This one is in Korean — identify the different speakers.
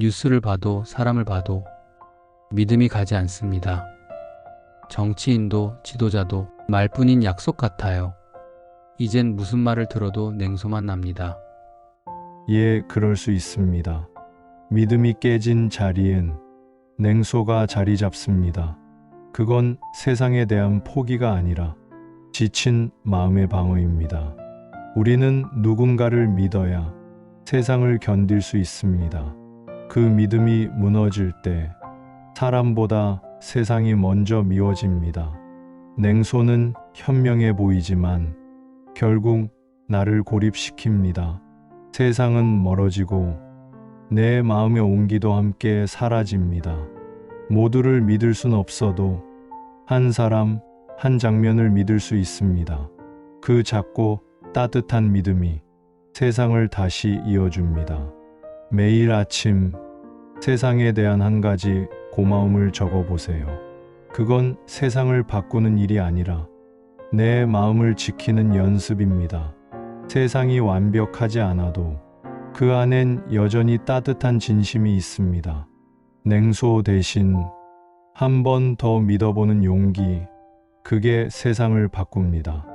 Speaker 1: 뉴스를 봐도 사람을 봐도 믿음이 가지 않습니다. 정치인도 지도자도 말뿐인 약속 같아요. 이젠 무슨 말을 들어도 냉소만 납니다.
Speaker 2: 예, 그럴 수 있습니다. 믿음이 깨진 자리엔 냉소가 자리 잡습니다. 그건 세상에 대한 포기가 아니라 지친 마음의 방어입니다. 우리는 누군가를 믿어야 세상을 견딜 수 있습니다. 그 믿음이 무너질 때 사람보다 세상이 먼저 미워집니다. 냉소는 현명해 보이지만 결국 나를 고립시킵니다. 세상은 멀어지고 내 마음의 온기도 함께 사라집니다. 모두를 믿을 순 없어도 한 사람, 한 장면을 믿을 수 있습니다. 그 작고 따뜻한 믿음이 세상을 다시 이어줍니다. 매일 아침 세상에 대한 한 가지 고마움을 적어 보세요. 그건 세상을 바꾸는 일이 아니라 내 마음을 지키는 연습입니다. 세상이 완벽하지 않아도 그 안엔 여전히 따뜻한 진심이 있습니다. 냉소 대신 한 번 더 믿어보는 용기, 그게 세상을 바꿉니다.